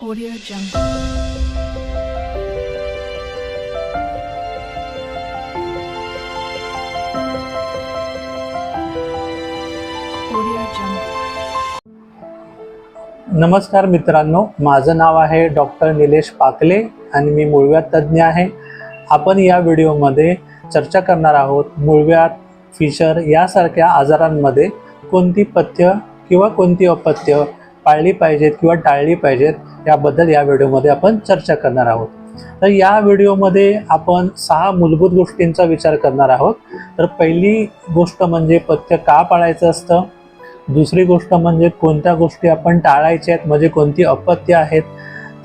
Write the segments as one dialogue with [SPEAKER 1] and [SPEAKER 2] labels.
[SPEAKER 1] Audio Jungle.
[SPEAKER 2] नमस्कार मित्रांनो माझं नाव आहे डॉक्टर निलेश पाकले आणि मी मूळव्यात तज्ज्ञ आहे आपण या व्हिडिओमध्ये चर्चा करणार आहोत मूळव्यात फिशर यासारख्या आजारांमध्ये कोणती पथ्य किंवा कोणती अपथ्य पाळली पाहिजेत किंवा टाळली पाहिजेत याबद्दल या व्हिडिओमध्ये आपण चर्चा करणार आहोत. तर या व्हिडिओमध्ये आपण सहा मूलभूत गोष्टींचा विचार करणार आहोत. तर पहिली गोष्ट म्हणजे पथ्य का पाळायचं असतं? दुसरी गोष्ट म्हणजे कोणत्या गोष्टी आपण टाळायच्या आहेत म्हणजे कोणती अपत्य आहेत?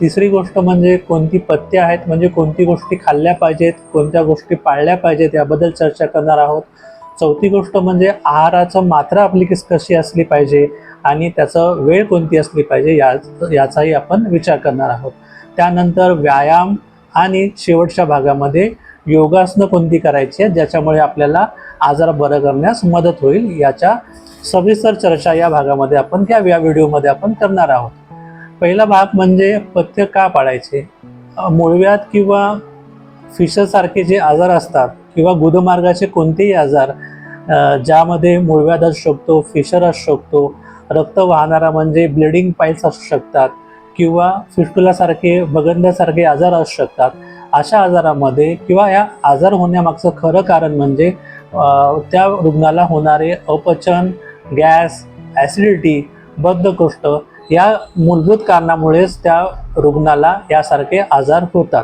[SPEAKER 2] तिसरी गोष्ट म्हणजे कोणती पथ्य आहेत म्हणजे कोणती गोष्टी खाल्ल्या पाहिजेत कोणत्या गोष्टी पाळल्या पाहिजेत याबद्दल चर्चा करणार आहोत. चौथी गोष्ट म्हणजे आहाराचं मात्रा आपली किस कशी असली पाहिजे आणि त्याचं वेळ कोणती असली पाहिजे या याचाही आपण विचार करणार आहोत. त्यानंतर व्यायाम आणि शेवटच्या भागामध्ये योगासनं कोणती करायची आहेत ज्याच्यामुळे आपल्याला आजार बरं करण्यास मदत होईल याच्या सविस्तर चर्चा या भागामध्ये आपण त्या या व्हिडिओमध्ये आपण करणार आहोत. पहिला भाग म्हणजे पथ्य का पाळायचे? मुळव्यात किंवा फिशरसारखे जे आजार असतात किंवा गुदमार्गाचे कोणतेही आजार ज्यामध्ये मूळव्याध असू शकतो फिशर असू शकतो रक्त वाहणारा म्हणजे ब्लिडिंग पाईल्स असू शकतात किंवा फिस्टुलासारखे बगंद्यासारखे आजार असू शकतात. अशा आजारामध्ये किंवा या आजार होण्यामागचं खरं कारण म्हणजे त्या रुग्णाला होणारे अपचन गॅस ॲसिडिटी बद्धकोष्ठ या मूलभूत कारणामुळेच त्या रुग्णाला यासारखे आजार होतात.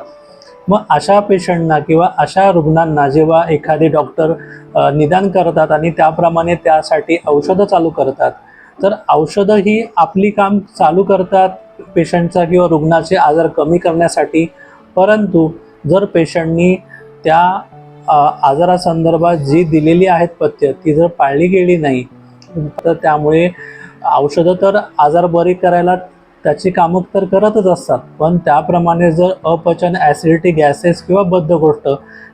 [SPEAKER 2] मग अशा पेशंटना किंवा अशा रुग्णांना जेव्हा एखादे डॉक्टर निदान करतात आणि त्याप्रमाणे त्यासाठी औषधं चालू करतात तर औषधं ही आपली काम चालू करतात पेशंटचा किंवा रुग्णाचे आजार कमी करण्यासाठी. परंतु जर पेशंटनी त्या आजारासंदर्भात जी दिलेली आहेत पथ्य ती जर पाळली गेली नाही तर त्यामुळे औषधं तर आजार बरे करायला त्याची कामं तर करतच असतात. पण त्याप्रमाणे जर अपचन ॲसिडिटी गॅसेस किंवा बद्ध गोष्ट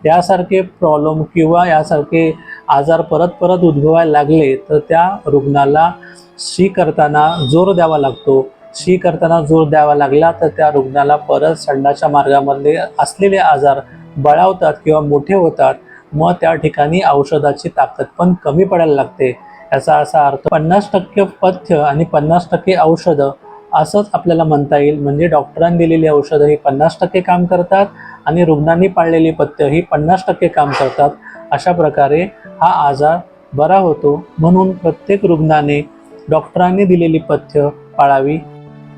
[SPEAKER 2] यासारखे प्रॉब्लेम किंवा यासारखे आजार परत परत उद्भवायला लागले तर त्या रुग्णाला शी करताना जोर द्यावा लागतो. शी करताना जोर द्यावा लागला तर त्या रुग्णाला परत संडाच्या मार्गामध्ये असलेले आजार बळावतात किंवा मोठे होतात. मग त्या ठिकाणी औषधाची ताकद पण कमी पडायला लागते. याचा असा अर्थ पन्नास टक्के पथ्य आणि पन्नास टक्के औषधं असंच आपल्याला म्हणता येईल. म्हणजे डॉक्टरांनी दिलेली औषधं ही पन्नास टक्के काम करतात आणि रुग्णांनी पाळलेली पथ्य ही पन्नास टक्के काम करतात. अशा प्रकारे हा आजार बरा होतो. म्हणून प्रत्येक रुग्णाने डॉक्टरांनी दिलेली पथ्य पाळावी.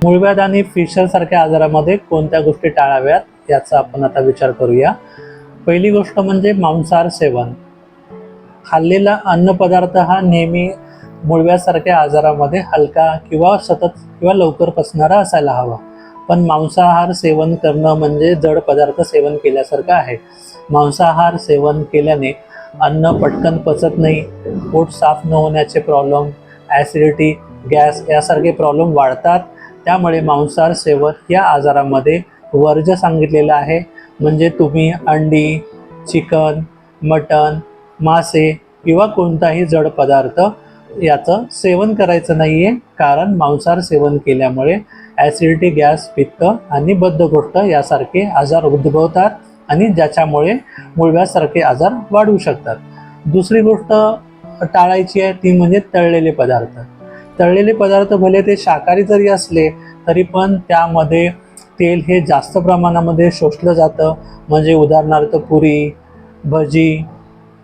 [SPEAKER 2] मूळव्याध आणि फिशरसारख्या आजारामध्ये कोणत्या गोष्टी टाळाव्यात याचा आपण आता विचार करूया. पहिली गोष्ट म्हणजे मांसाहार सेवन. खाल्लेला अन्नपदार्थ हा नेहमी मुळव्यासारख्या आजारामध्ये हलका किंवा सतत किंवा लवकर पचणारा असायला हवा. पण मांसाहार सेवन करणं म्हणजे जड पदार्थ सेवन केल्यासारखं आहे. मांसाहार सेवन केल्याने अन्न पटकन पचत नाही पोट साफ न होण्याचे प्रॉब्लेम ॲसिडिटी गॅस यासारखे प्रॉब्लेम वाढतात. त्यामुळे मांसाहार सेवन या आजारामध्ये वर्ज सांगितलेलं आहे. म्हणजे तुम्ही अंडी चिकन मटण मासे किंवा कोणताही जड पदार्थ याचं सेवन करायचं नाही आहे कारण मांसाहार सेवन केल्यामुळे ॲसिडिटी गॅस पित्त आणि बद्धकोष्ठ यासारखे आजार उद्भवतात आणि ज्याच्यामुळे मुळव्यासारखे आजार वाढू शकतात. दुसरी गोष्ट टाळायची आहे ती म्हणजे तळलेले पदार्थ. तळलेले पदार्थ भले ते शाकाहारी जरी असले तरी पण त्यामध्ये तेल हे जास्त प्रमाणामध्ये शोषलं जातं. म्हणजे उदाहरणार्थ पुरी भजी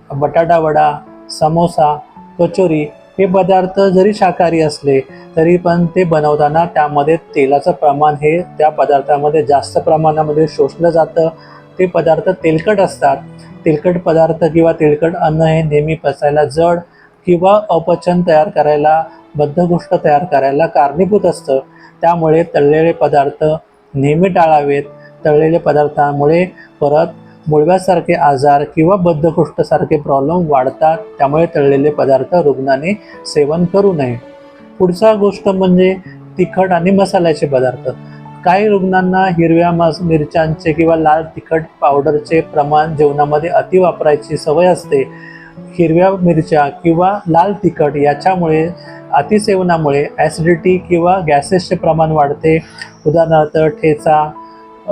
[SPEAKER 2] बटाटा वडा समोसा कचोरी हे पदार्थ जरी शाकाहारी असले तरी पण ते बनवताना त्यामध्ये तेलाचं प्रमाण हे त्या पदार्थामध्ये जास्त प्रमाणामध्ये शोषलं जातं. ते पदार्थ तेलकट असतात. तेलकट पदार्थ किंवा तेलकट अन्न हे नेहमी पचायला जड किंवा अपचन तयार करायला बद्धगोष्ठ तयार करायला कारणीभूत असतं. त्यामुळे तळलेले पदार्थ नेहमी टाळावेत. तळलेले पदार्थामुळे परत मुळव्यासारखे आजार किंवा बद्धकोष्ठसारखे प्रॉब्लेम वाढतात त्यामुळे तळलेले पदार्थ रुग्णाने सेवन करू नये. पुढचा गोष्ट म्हणजे तिखट आणि मसाल्याचे पदार्थ. काही रुग्णांना हिरव्या मस मिरच्यांचे किंवा लाल तिखट पावडरचे प्रमाण जेवणामध्ये अति वापरायची सवय असते. हिरव्या मिरच्या किंवा लाल तिखट याच्यामुळे अतिसेवनामुळे ॲसिडिटी किंवा गॅसेसचे प्रमाण वाढते. उदाहरणार्थ ठेचा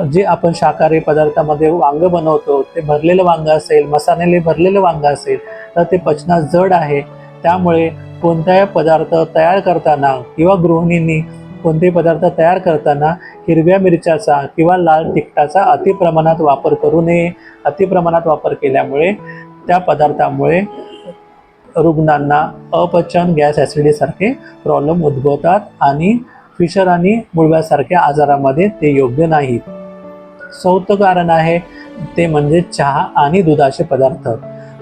[SPEAKER 2] जे आपण शाकाहारी पदार्थामध्ये वांग बनवतो ते भरलेलं वांग असेल मसाल्याने भरलेलं वांग असेल तर ते पचनास जड आहे. त्यामुळे कोणताही पदार्थ तयार करताना किंवा गृहिणींनी कोणतेही पदार्थ तयार करताना हिरव्या मिरच्याचा किंवा लाल तिखटाचा अतिप्रमाणात वापर करू नये. अतिप्रमाणात वापर केल्यामुळे त्या पदार्थामुळे रुग्णांना अपचन गॅस ॲसिडीसारखे प्रॉब्लेम उद्भवतात आणि फिशर आणि मुळव्यासारख्या आजारामध्ये ते योग्य नाहीत. चौथं कारण आहे. ते म्हणजे चहा आणि दुधाचे पदार्थ.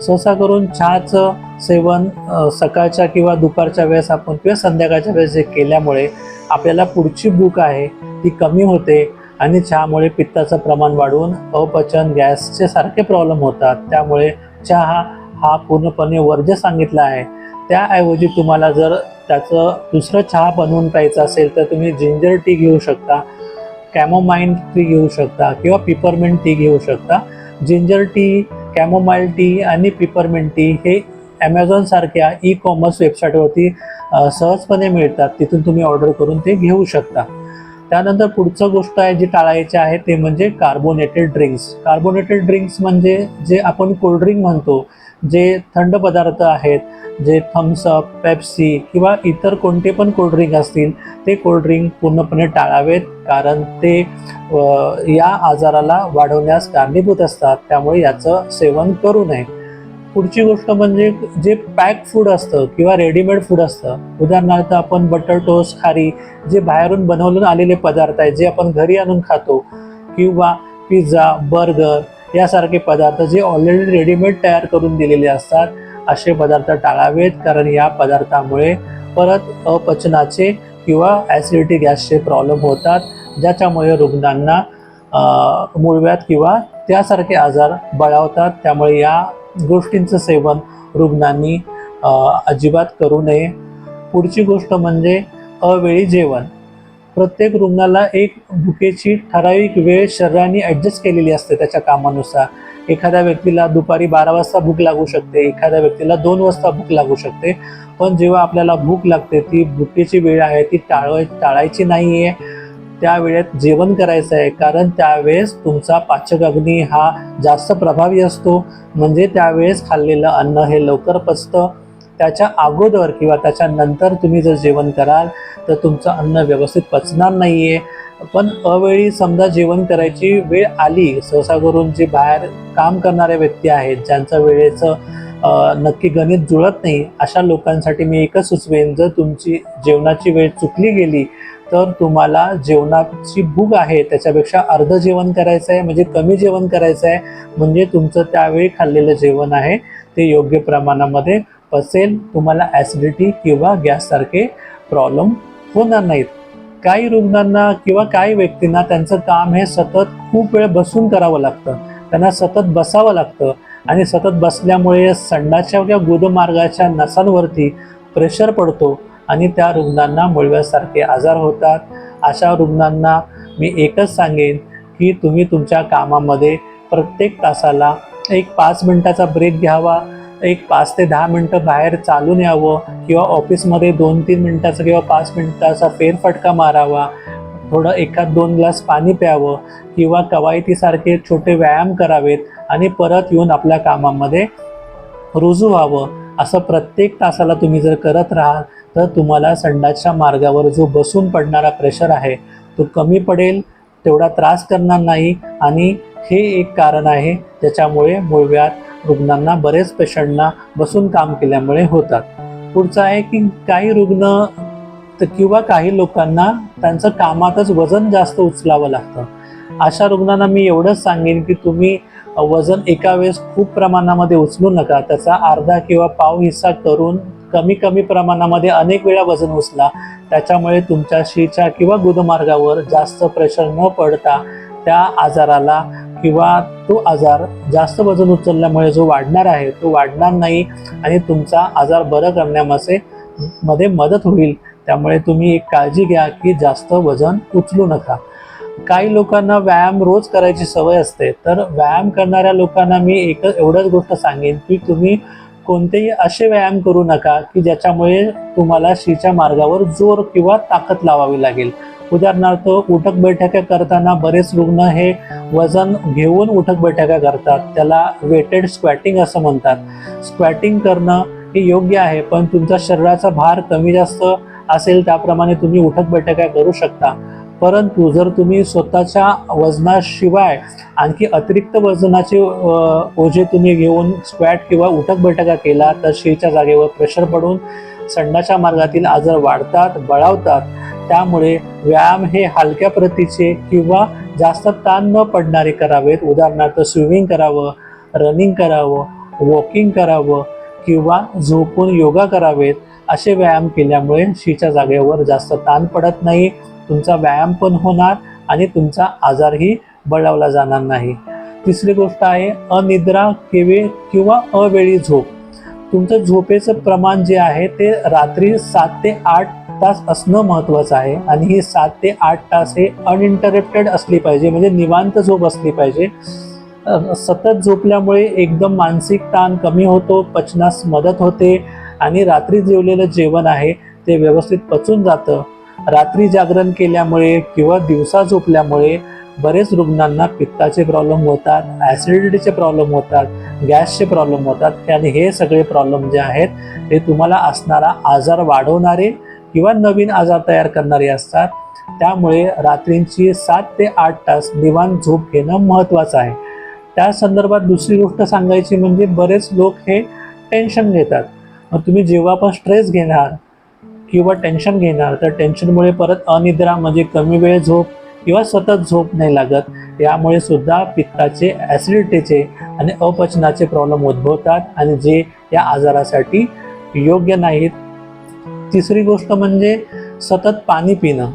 [SPEAKER 2] सहसा करून चहाचं सेवन सकाळच्या किंवा दुपारच्या वेळेस आपण किंवा संध्याकाळच्या वेळेस जे केल्यामुळे आपल्याला पुढची भूक आहे ती कमी होते आणि चहामुळे पित्ताचं प्रमाण वाढून अपचन गॅसचे सारखे प्रॉब्लेम होतात. त्यामुळे चहा हा पूर्णपणे वर्ज्य सांगितला आहे. त्याऐवजी तुम्हाला जर त्याचं दुसरं चहा बनवून प्यायचं असेल तर तुम्ही जिंजर टी घेऊ शकता. कॅमोमाइन टी घेऊ शकता किंवा पिपरमेंट टी घेऊ शकता. जिंजर टी कॅमोमाईल टी आणि पिपरमेंट टी हे ॲमेझॉनसारख्या ई कॉमर्स वेबसाईटवरती सहजपणे मिळतात. तिथून तुम्ही ऑर्डर करून ते घेऊ शकता. त्यानंतर पुढचं गोष्ट आहे जी टाळायची आहे ते म्हणजे कार्बोनेटेड ड्रिंक्स कार्बोनेटेड ड्रिंक्स म्हणजे जे आपण कोल्ड्रिंक म्हणतो जे थंड पदार्थ आहेत जे थम्सअप पेप्सी किंवा इतर कोणते पण कोल्ड्रिंक असतील ते कोल्ड्रिंक पूर्णपणे टाळावेत कारण ते या आजाराला वाढवण्यास कारणीभूत असतात. त्यामुळे याचं सेवन करू नये. पुढची गोष्ट म्हणजे जे पॅक फूड असतं किंवा रेडीमेड फूड असतं उदाहरणार्थ आपण बटर टोस्ट खारी जे बाहेरून बनवून आलेले पदार्थ आहेत जे आपण घरी आणून खातो किंवा पिझ्झा बर्गर यासारखे पदार्थ जे ऑलरेडी रेडीमेड तयार करून दिलेले असतात असे पदार्थ टाळावेत. कारण या पदार्थामुळे परत अपचनाचे किंवा ॲसिडिटी गॅसचे प्रॉब्लेम होतात. ज्याच्यामुळे रुग्णांना मुळव्यात किंवा त्यासारखे आजार बळावतात. त्यामुळे या गोष्टींचं सेवन रुग्णांनी अजिबात करू नये. पुढची गोष्ट म्हणजे अवेळी जेवण. प्रत्येक रुग्णाला एक भुकेची ठराविक वेळ शरीराने ॲडजस्ट केलेली असते त्याच्या कामानुसार. एखाद्या व्यक्तीला दुपारी बारा वाजता भूक लागू शकते एखाद्या व्यक्तीला दोन वाजता भूक लागू शकते. पण जेव्हा आपल्याला भूक लागते ती भुकेची वेळ आहे ती टाळ टाळायची नाही आहे त्या वेळेत जेवण करायचं आहे कारण त्यावेळेस तुमचा पाचक अग्नी हा जास्त प्रभावी असतो. म्हणजे त्यावेळेस खाल्लेलं अन्न हे लवकर पचतं. त्याच्या अगोदर किंवा त्याच्या नंतर तुम्ही जर जेवण कराल तर तुमचं अन्न व्यवस्थित पचणार नाही आहे पण अवेळी समजा जेवण करायची वेळ आली सहसा करून जे बाहेर काम करणाऱ्या व्यक्ती आहेत ज्यांचं वेळेचं नक्की गणित जुळत नाही अशा लोकांसाठी मी एकच सुचवेन जर तुमची जेवणाची वेळ चुकली गेली तर तुम्हाला जेवणाची भूक आहे त्याच्यापेक्षा अर्ध जेवण करायचं आहे म्हणजे कमी जेवण करायचं आहे म्हणजे तुमचं त्यावेळी खाल्लेलं जेवण आहे ते योग्य प्रमाणामध्ये पचेल तुम्हाला ॲसिडिटी किंवा गॅससारखे प्रॉब्लेम होणार नाहीत. काही रुग्णांना किंवा काही व्यक्तींना त्यांचं काम हे सतत खूप वेळ बसून करावं लागतं. त्यांना सतत बसावं लागतं आणि सतत बसल्यामुळे संडाच्या किंवा गुदमार्गाच्या नसांवरती प्रेशर पडतो आणि त्या रुग्णांना मुळव्यासारखे आजार होतात. अशा रुग्णांना मी एकच सांगेन की तुम्ही तुमच्या कामामध्ये प्रत्येक तासाला एक पाच मिनटाचा ब्रेक घ्यावा. एक पाच ते दहा मिनटं बाहेर चालून यावं किंवा ऑफिसमध्ये दोन तीन मिनटाचा किंवा पाच मिनटाचा फेरफटका मारावा. थोडं एखाद दोन ग्लास पाणी प्यावं किंवा कवायतीसारखे छोटे व्यायाम करावेत आणि परत येऊन आपल्या कामामध्ये रुजू व्हावं. असं प्रत्येक तासाला तुम्ही जर करत राहाल तर तुम्हाला संडासच्या मार्गावर जो बसून पडणारा प्रेशर आहे तो कमी पडेल तेवढा त्रास करणार नाही आणि हे एक कारण आहे ज्याच्यामुळे मुळव्यात रुग्णांना बरेच पेशंटना बसून काम केल्यामुळे होतात. पुढचं आहे की काही रुग्ण किंवा काही लोकांना त्यांचं कामातच वजन जास्त उचलावं लागतं. अशा रुग्णांना मी एवढंच सांगेन की तुम्ही वजन एका वेळेस खूप प्रमाणामध्ये उचलू नका. त्याचा अर्धा किंवा पाव हिस्सा करून कमी कमी प्रमाणामध्ये अनेक वेळा वजन उचला. त्याच्यामुळे तुमच्या शीच्या किंवा गुदमार्गावर जास्त प्रेशर न पडता त्या आजाराला किंवा तो आजार जास्त वजन उचलल्यामुळे जो वाढणार आहे तो वाढणार नाही आणि तुमचा आजार बरं करण्यामध्ये मध्ये मदत होईल. त्यामुळे तुम्ही एक काळजी घ्या की जास्त वजन उचलू नका. काही लोकांना व्यायाम रोज करायची सवय असते. तर व्यायाम करणाऱ्या लोकांना मी एक एवढंच गोष्ट सांगेन की तुम्ही कोणतेही असे व्यायाम करू नका की ज्याच्यामुळे तुम्हाला शीच्या मार्गावर जोर किंवा ताकद लावावी लागेल. उदाहरणार्थ उठक बैठका करताना बरेच रुग्ण हे वजन घेऊन उठक बैठका करतात. त्याला वेटेड स्क्वॅटिंग असं म्हणतात. स्क्वॅटिंग करणं हे योग्य आहे पण तुमचा शरीराचा भार कमी जास्त असेल त्याप्रमाणे तुम्ही उठक बैठका करू शकता. परंतु जर तुम्ही स्वतःच्या वजनाशिवाय आणखी अतिरिक्त वजनाचे ओझे तुम्ही घेऊन स्क्वॅट किंवा उठक बैठका केला तर शीच्या जागेवर प्रेशर पडून संडाच्या मार्गातील आजार वाढतात बळावतात. त्यामुळे व्यायाम हे हलक्या प्रतीचे किंवा जास्त ताण न पडणारे करावेत. उदाहरणार्थ स्विमिंग करावं रनिंग करावं वॉकिंग करावं किंवा झोपून योगा करावेत असे व्यायाम केल्यामुळे शीच्या जागेवर जास्त ताण पडत नाही तुमचा व्यायाम पण होणार आणि तुमचा आजारही बळावला जाणार नाही. तिसरी गोष्ट आहे अनिद्रा केवे किंवा अवेळी झोप. तुमचं झोपेचं प्रमाण जे आहे ते रात्री सात ते आठ तास असणं महत्त्वाचं आहे. आणि ही सात ते आठ तास हे अनइंटरप्टेड असली पाहिजे म्हणजे निवांत झोप असली पाहिजे. सतत झोपल्यामुळे एकदम मानसिक ताण कमी होतो पचनास मदत होते आणि रात्री जेवलेलं जेवण आहे ते व्यवस्थित पचून जातं. रात्री जागरण केल्यामुळे किंवा दिवसा झोपल्यामुळे बरेच रुग्णांना पित्ताचे प्रॉब्लेम होतात ॲसिडिटीचे प्रॉब्लेम होतात. गॅसचे प्रॉब्लेम होतात आणि हे सगळे प्रॉब्लेम जे आहेत ते तुम्हाला असणारा आजार वाढवणारे किंवा नवीन आजार तयार करणारे असतात. त्यामुळे रात्रींची सात ते आठ तास निवान झोप घेणं महत्त्वाचं आहे. त्या संदर्भात दुसरी गोष्ट सांगायची म्हणजे बरेच लोक हे टेन्शन घेतात. मग तुम्ही जेव्हा पण स्ट्रेस घेणार किंवा टेन्शन घेणार तर टेन्शनमुळे परत अनिद्रा म्हणजे कमी वेळ झोप किंवा सतत झोप नाही लागत. यामुळे सुद्धा पित्ताचे ॲसिडिटीचे आणि अपचनाचे प्रॉब्लेम उद्भवतात आणि जे या आजारासाठी योग्य नाहीत. तिसरी गोष्ट म्हणजे सतत पाणी पिणं.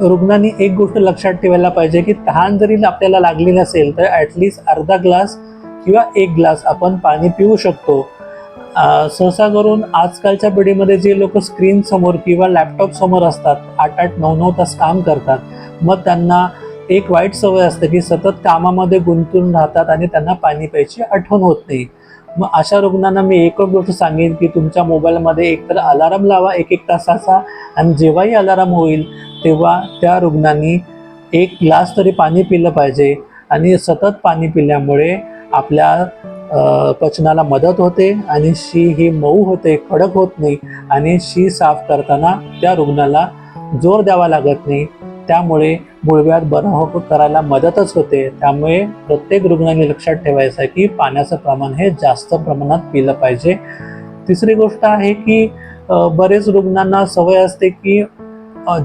[SPEAKER 2] रुग्णांनी एक गोष्ट लक्षात ठेवायला पाहिजे की तहान जरी आपल्याला लागली नसेल तर ॲटलिस्ट अर्धा ग्लास किंवा एक ग्लास आपण पाणी पिऊ शकतो. सहसा करून आजकालच्या पिढीमध्ये जे लोक स्क्रीन समोर किंवा लॅपटॉप समोर असतात आठ आठ नऊ नऊ तास काम करतात मग त्यांना एक वाईट सवय असते की सतत कामामध्ये गुंतून राहतात आणि त्यांना पाणी प्यायची आठवण होत नाही. मग अशा रुग्णांना मी एकच गोष्ट सांगेन की तुमच्या मोबाईलमध्ये एकतर अलाराम लावा एक एक तासाचा आणि जेव्हाही अलाराम होईल तेव्हा त्या रुग्णांनी एक ग्लास तरी पाणी पिलं पाहिजे. आणि सतत पाणी पिल्यामुळे आपल्या पचनाला मदत होते आणि शी ही मऊ होते कडक होत नाही आणि शी साफ करताना त्या रुग्णाला जोर द्यावा लागत नाही. त्यामुळे मुळव्यात बरं करायला मदतच होते. त्यामुळे प्रत्येक रुग्णाने लक्षात ठेवायचं आहे की पाण्याचं प्रमाण हे जास्त प्रमाणात पिलं पाहिजे. तिसरी गोष्ट आहे की बरेच रुग्णांना सवय असते की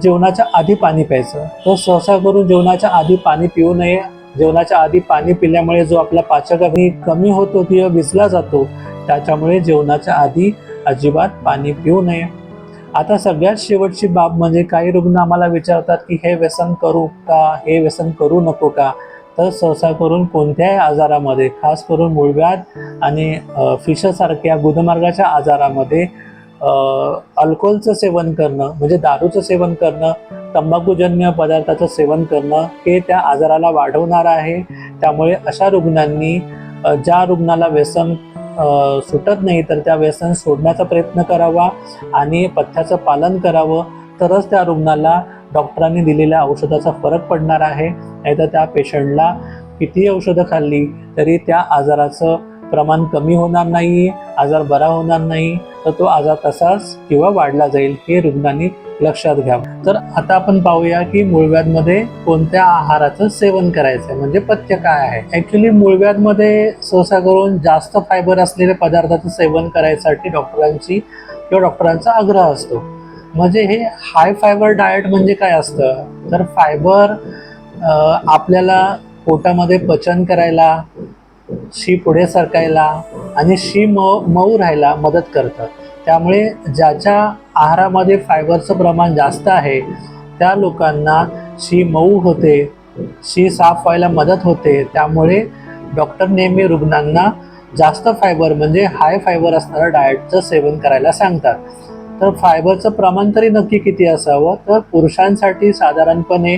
[SPEAKER 2] जेवणाच्या आधी पाणी प्यायचं. तर सहसा करून जेवणाच्या आधी पाणी पिऊ नये जेवणाच्या आधी पाणी पिल्यामुळे जो आपला पाचकाग्नी कमी होतो किंवा विजला जातो त्याच्यामुळे जेवणाच्या आधी अजिबात पाणी पिऊ नये. आता सगळ्यात शेवटची बाब म्हणजे काही रुग्ण आम्हाला विचारतात की हे व्यसन करू का? हे व्यसन करू नको का? तर सहसा करून कोणत्याही आजारामध्ये खास करून मुळव्याध आणि फिशासारख्या फिशसारख्या गुदमार्गाच्या आजारामध्ये अल्कोहोलचं सेवन करणं म्हणजे दारूचं सेवन करणं तंबाखूजन्य पदार्थाचं सेवन करणं हे त्या आजाराला वाढवणार आहे. त्यामुळे अशा रुग्णांनी ज्या रुग्णाला व्यसन सुटत नाही तर त्या व्यसन सोडण्याचा प्रयत्न करावा आणि पथ्याचं पालन करावं. तरच त्या रुग्णाला डॉक्टरांनी दिलेल्या औषधाचा फरक पडणार आहे. नाहीतर त्या पेशंटला किती औषधं खाल्ली तरी त्या आजाराचं प्रमाण कमी होणार नाही आजार बरा होणार नाही. तर तो आजार तसाच किंवा वाढला जाईल हे रुग्णांनी लक्षात घ्यावं तर आता आपण पाहूया की मूळव्याधमध्ये कोणत्या आहाराचं सेवन करायचं आहे म्हणजे पथ्य काय आहे? ॲक्च्युली मूळव्याधमध्ये सहसा करून जास्त फायबर असलेल्या पदार्थाचं सेवन करायसाठी डॉक्टरांची किंवा डॉक्टरांचा आग्रह असतो. म्हणजे हे हाय फायबर डाएट म्हणजे काय असतं? तर फायबर आपल्याला पोटामध्ये पचन करायला शी पुढे सरकायला आणि शी मऊ मऊ राहायला मदत करतं. त्यामुळे ज्याच्या आहारामध्ये फायबरचं प्रमाण जास्त आहे त्या लोकांना शी मऊ होते शी साफ व्हायला मदत होते. त्यामुळे डॉक्टर नेहमी रुग्णांना जास्त फायबर म्हणजे हाय फायबर असणाऱ्या डाएटचं सेवन करायला सांगतात. तर फायबरचं प्रमाण तरी नक्की किती असावं? तर पुरुषांसाठी साधारणपणे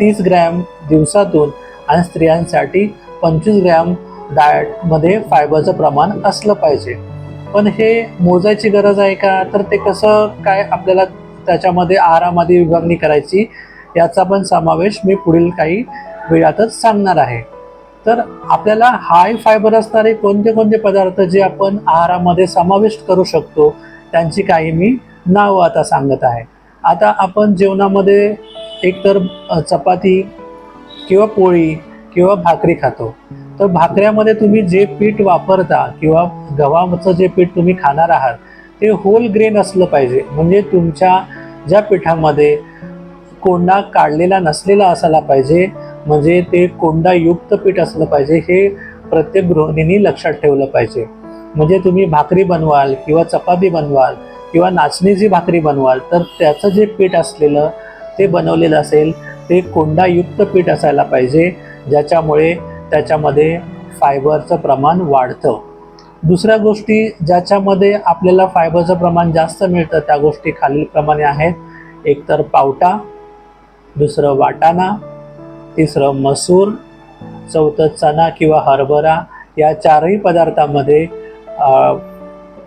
[SPEAKER 2] तीस ग्रॅम दिवसातून आणि स्त्रियांसाठी पंचवीस ग्रॅम डाएटमध्ये फायबरचं प्रमाण असलं पाहिजे. पण हे मोजायची गरज आहे का? तर ते कसं काय आपल्याला त्याच्यामध्ये आहारामध्ये विभागणी करायची याचा पण समावेश मी पुढील काही वेळातच सांगणार आहे. तर आपल्याला हाय फायबर असणारे कोणते कोणते पदार्थ जे आपण आहारामध्ये समाविष्ट करू शकतो त्यांची काही मी नावं आता सांगत आहे. आता आपण जेवणामध्ये एकतर चपाती किंवा पोळी किंवा भाकरी खातो. तर भाकऱ्यामध्ये तुम्ही जे पीठ वापरता किंवा गव्हाचं जे पीठ तुम्ही खाणार आहात ते होल ग्रेन असलं पाहिजे. म्हणजे तुमच्या ज्या पिठामध्ये कोंडा काढलेला नसलेला असायला पाहिजे म्हणजे ते कोंडायुक्त पीठ असलं पाहिजे हे प्रत्येक गृहिणींनी लक्षात ठेवलं पाहिजे. म्हणजे तुम्ही भाकरी बनवाल किंवा चपाती बनवाल किंवा नाचणीची भाकरी बनवाल तर त्याचं जे पीठ असलेलं ते बनवलेलं असेल ते कोंडायुक्त पीठ असायला पाहिजे ज्याच्यामुळे त्याच्यामध्ये फायबरचं प्रमाण वाढतं. दुसऱ्या गोष्टी ज्याच्यामध्ये आपल्याला फायबरचं प्रमाण जास्त मिळतं त्या गोष्टी खालीलप्रमाणे आहेत. एकतर पावटा दुसरं वाटाणा तिसरं मसूर चौथं चणा किंवा हरभरा या चारही पदार्थामध्ये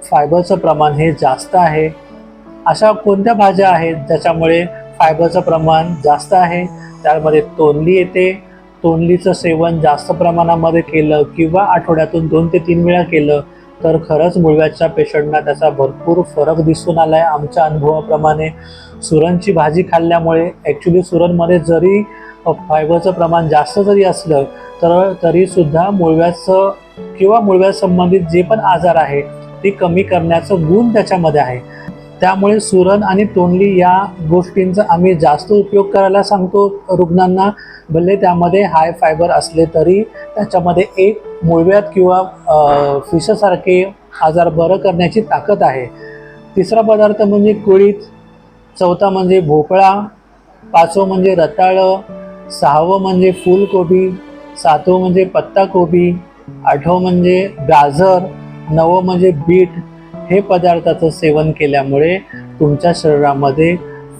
[SPEAKER 2] फायबरचं प्रमाण हे जास्त आहे. अशा कोणत्या भाज्या आहेत ज्याच्यामुळे फायबरचं प्रमाण जास्त आहे? त्यामध्ये तोंडली येते तोंडलीचं सेवन जास्त प्रमाणामध्ये केलं किंवा आठवड्यातून दोन ते तीन वेळा केलं तर खरंच मुळव्याच्या पेशंटना त्याचा भरपूर फरक दिसून आला आहे आमच्या अनुभवाप्रमाणे सुरणची भाजी खाल्ल्यामुळे ॲक्च्युली सुरणमध्ये जरी फायबरचं प्रमाण जास्त जरी असलं तर तरीसुद्धा मुळव्याचं किंवा मुळव्यासंबंधित जे पण आजार आहे ते कमी करण्याचं गुण त्याच्यामध्ये आहे. त्यामुळे सुरण आणि तोंडली या गोष्टींचा आम्ही जास्त उपयोग करायला सांगतो रुग्णांना. भले त्यामध्ये हाय फायबर असले तरी त्याच्यामध्ये एक मुळव्यात किंवा फिशसारखे आजार बरं करण्याची ताकद आहे. तिसरा पदार्थ म्हणजे कुळीत चौथा म्हणजे भोपळा पाचवं म्हणजे रताळं सहावं म्हणजे फुलकोबी सातवं म्हणजे पत्ताकोबी आठवं म्हणजे गाजर नवं म्हणजे बीट हे पदार्थाचं सेवन केल्यामुळे तुमच्या शरीरामध्ये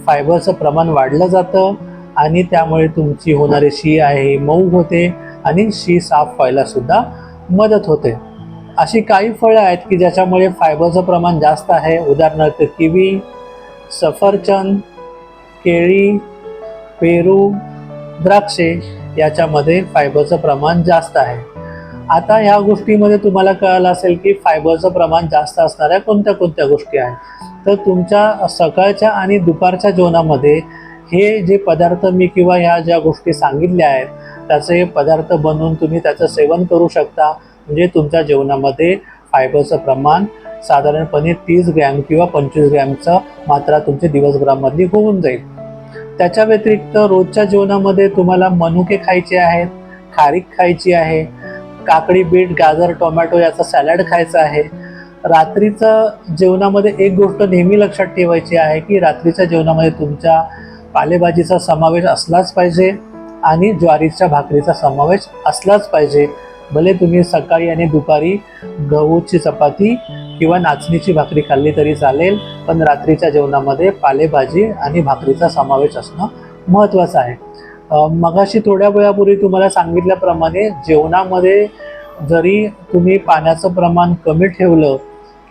[SPEAKER 2] फायबरचं प्रमाण वाढलं जातं आणि त्यामुळे तुमची होणारी शी आहे मऊ होते आणि शी साफ व्हायला सुद्धा मदत होते. अशी काही फळं आहेत की ज्याच्यामुळे फायबरचं प्रमाण जास्त आहे. उदाहरणार्थ किवी सफरचंद केळी पेरू द्राक्षे याच्यामध्ये फायबरचं प्रमाण जास्त आहे. आता ह्या गोष्टीमध्ये तुम्हाला कळालं असेल की फायबरचं प्रमाण जास्त असणाऱ्या कोणत्या कोणत्या गोष्टी आहेत. तर तुमच्या सकाळच्या आणि दुपारच्या जेवणामध्ये हे जे पदार्थ मी किंवा ह्या ज्या गोष्टी सांगितल्या आहेत त्याचे पदार्थ बनवून तुम्ही त्याचं सेवन करू शकता. म्हणजे तुमच्या जेवणामध्ये फायबरचं प्रमाण साधारणपणे तीस ग्रॅम किंवा पंचवीस ग्रॅमचं मात्रा तुमच्या दिवसभरामधली होऊन जाईल. त्याच्या व्यतिरिक्त रोजच्या जेवणामध्ये तुम्हाला मनुके खायचे आहेत खारीक खायची आहे काकडी बीट गाजर टोमॅटो याचा सॅलड खायचा आहे. रात्रीचं जेवणामध्ये एक गोष्ट नेहमी लक्षात ठेवायची आहे की रात्रीच्या जेवणामध्ये तुमच्या पालेभाजीचा समावेश असलाच पाहिजे आणि ज्वारीच्या भाकरीचा समावेश असलाच पाहिजे. भले तुम्ही सकाळी आणि दुपारी गहूची चपाती किंवा नाचणीची भाकरी खाल्ली तरी चालेल पण रात्रीच्या जेवणामध्ये पालेभाजी आणि भाकरीचा समावेश असणं महत्त्वाचं आहे. मगाशी थोड्या वेळापूर्वी तुम्हाला सांगितल्याप्रमाणे जेवणामध्ये जरी तुम्ही पाण्याचं प्रमाण कमी ठेवलं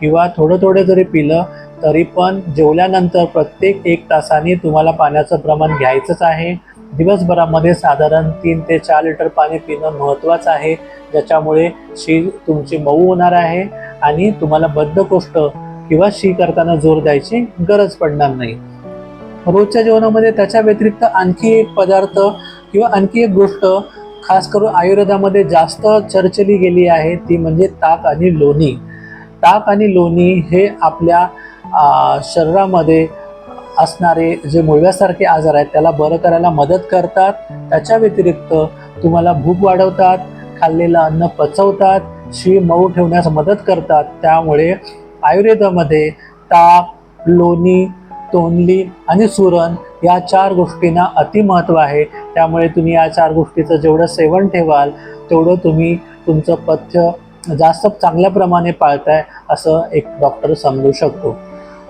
[SPEAKER 2] किंवा थोडं थोडं जरी पिलं तरी पण जेवल्यानंतर प्रत्येक एक तासाने तुम्हाला पाण्याचं प्रमाण घ्यायचंच आहे. दिवसभरामध्ये साधारण तीन ते चार लिटर पाणी पिणं महत्त्वाचं आहे. ज्याच्यामुळे शी तुमची मऊ होणार आहे आणि तुम्हाला बद्धकोष्ठ किंवा शी करताना जोर द्यायची गरज पडणार नाही. रोजच्या जीवनामध्ये त्याच्या व्यतिरिक्त आणखी एक पदार्थ किंवा आणखी एक गोष्ट खास करून आयुर्वेदामध्ये जास्त चर्चली गेली आहे ती म्हणजे ताक आणि लोणी. ताक आणि लोणी हे आपल्या शरीरामध्ये असणारे जे मुळव्यासारखे आजार आहेत त्याला बरं करायला मदत करतात. त्याच्या व्यतिरिक्त तुम्हाला भूक वाढवतात खाल्लेलं अन्न पचवतात शी मऊ ठेवण्यास मदत करतात. त्यामुळे आयुर्वेदामध्ये ताक लोणी तोंडली आणि सुरण या चार गोष्टींना अतिमहत्त्व आहे. त्यामुळे तुम्ही या चार गोष्टीचं जेवढं सेवन ठेवाल तेवढं तुम्ही तुमचं पथ्य जास्त चांगल्या प्रमाणे पाळताय असं एक डॉक्टर समजू शकतो.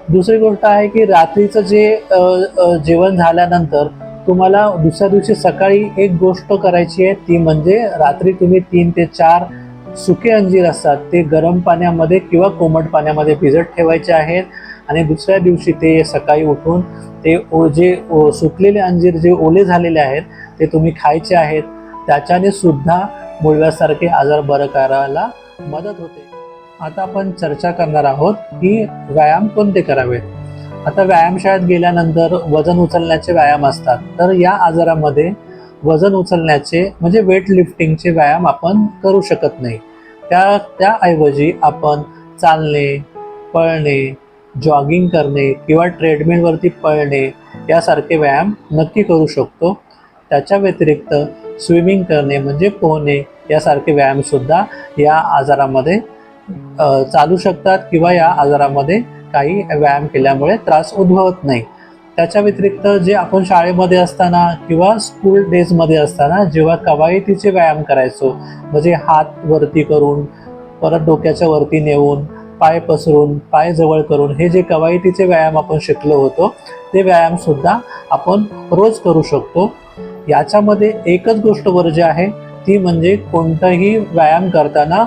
[SPEAKER 2] दुसरी गोष्ट आहे की रात्रीचं जे जेवण झाल्यानंतर तुम्हाला दुसऱ्या दिवशी सकाळी एक गोष्ट करायची आहे ती म्हणजे रात्री तुम्ही तीन ते चार सुके अंजीर असतात ते गरम पाण्यामध्ये किंवा कोमट पाण्यामध्ये भिजत ठेवायचे आहेत. आणि दुसऱ्या दिवशी ते सकाळी उठून ते ओ जे ओ सुकलेले अंजीर जे ओले झालेले आहेत ते तुम्ही खायचे आहेत. त्याच्याने सुद्धा मुळव्यासारखे आजार बरं करायला मदत होते. आता आपण चर्चा करणार आहोत की व्यायाम कोणते करावेत आता व्यायामशाळेत गेल्यानंतर वजन उचलण्याचे व्यायाम असतात. तर या आजारामध्ये वजन उचलण्याचे म्हणजे वेट लिफ्टिंगचे व्यायाम आपण करू शकत नाही. त्या त्याऐवजी आपण चालणे पळणे जॉगिंग करणे किंवा ट्रेडमिलवरती पळणे यासारखे व्यायाम नक्की करू शकतो. त्याच्या व्यतिरिक्त स्विमिंग करणे म्हणजे पोहणे यासारखे व्यायामसुद्धा या आजारामध्ये चालू शकतात किंवा या आजारामध्ये काही व्यायाम केल्यामुळे त्रास उद्भवत नाही. त्याच्या व्यतिरिक्त जे आपण शाळेमध्ये असताना किंवा स्कूल डेजमध्ये असताना जेव्हा कवायतीचे व्यायाम करायचो म्हणजे हात वरती करून परत डोक्याच्या वरती नेऊन पाय पसरून पाय जवळ करून हे जे कवायतीचे व्यायाम आपण शिकलो होतो ते व्यायामसुद्धा आपण रोज करू शकतो. याच्यामध्ये एकच गोष्ट वर्ज्य आहे ती म्हणजे कोणताही व्यायाम करताना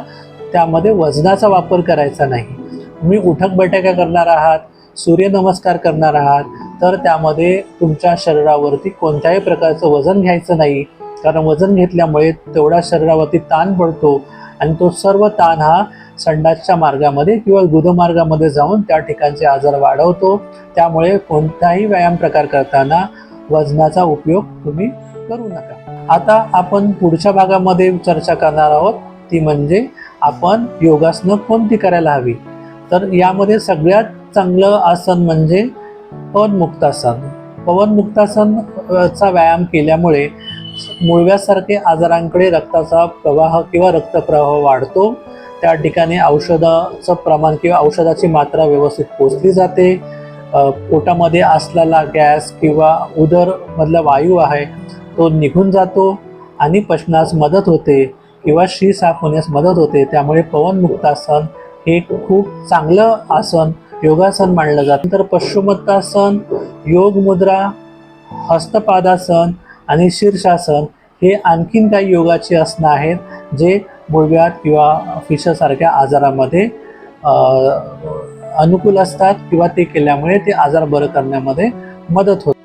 [SPEAKER 2] त्यामध्ये वजनाचा वापर करायचा नाही. तुम्ही उठक बैठका करणार आहात सूर्यनमस्कार करणार आहात तर त्यामध्ये तुमच्या शरीरावरती कोणत्याही प्रकारचं वजन घ्यायचं नाही. कारण वजन घेतल्यामुळे तेवढा शरीरावरती ताण पडतो आणि तो सर्व ताण हा संडासच्या मार्गामध्ये किंवा गुदमार्गामध्ये जाऊन त्या ठिकाणचे आजार वाढवतो. त्यामुळे कोणताही व्यायाम प्रकार करताना वजनाचा उपयोग तुम्ही करू नका. आता आपण पुढच्या भागामध्ये चर्चा करणार आहोत. ती म्हणजे आपण योगासनं कोणती करायला हवी? तर यामध्ये सगळ्यात चांगलं आसन म्हणजे पवनमुक्तासन. पवनमुक्तासन चा व्यायाम केल्यामुळे मुळव्यासारखे आजारांकडे रक्ताचा प्रवाह किंवा रक्तप्रवाह वाढतो. त्या ठिकाणी औषधाचं प्रमाण किंवा औषधाची मात्रा व्यवस्थित पोचली जाते. पोटामध्ये असलेला गॅस किंवा उदरमधला वायू आहे तो निघून जातो आणि पचनास मदत होते किंवा शी साफ होण्यास मदत होते. त्यामुळे पवनमुक्तासन हे खूप चांगलं आसन योगासन मानलं जातं. तर पश्चिमोत्तासन योग मुद्रा हस्तपादासन आणि शीर्षासन हे आणखीन काही योगाची आसनं आहेत जे मुळव्यात किंवा फिशासारख्या आजारामध्ये अनुकूल असतात किंवा ते केल्यामुळे ते आजार बरं करण्यामध्ये मदत होते.